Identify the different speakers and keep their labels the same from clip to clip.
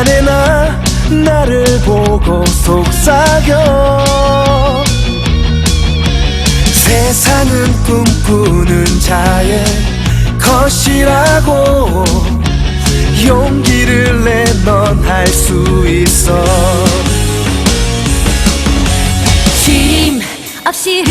Speaker 1: 안에 나 나를 보고 속삭여. 세상은 꿈꾸는 자의 것이라고 용기를 내 넌 할 수 있어.
Speaker 2: 쉼 없이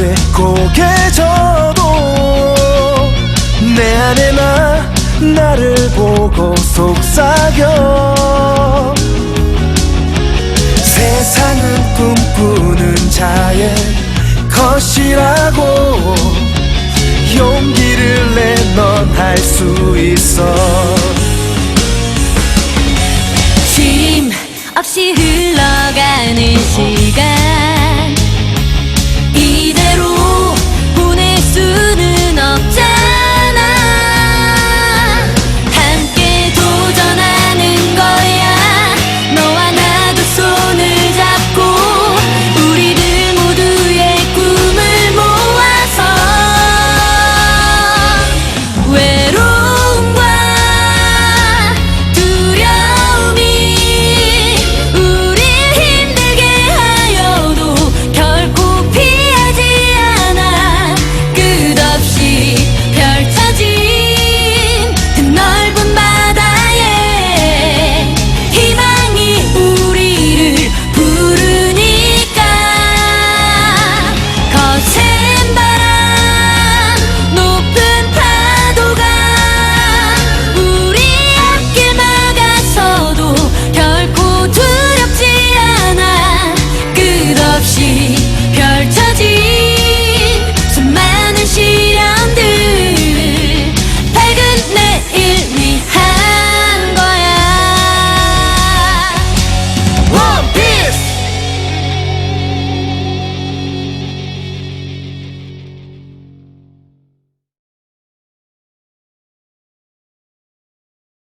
Speaker 1: 돼. 고개 져도 내 안에 나 나를 보고 속삭여. 세상은 꿈꾸는 자의 것이라고 용기를 내 넌 할 수 있어.
Speaker 2: 쉼 없이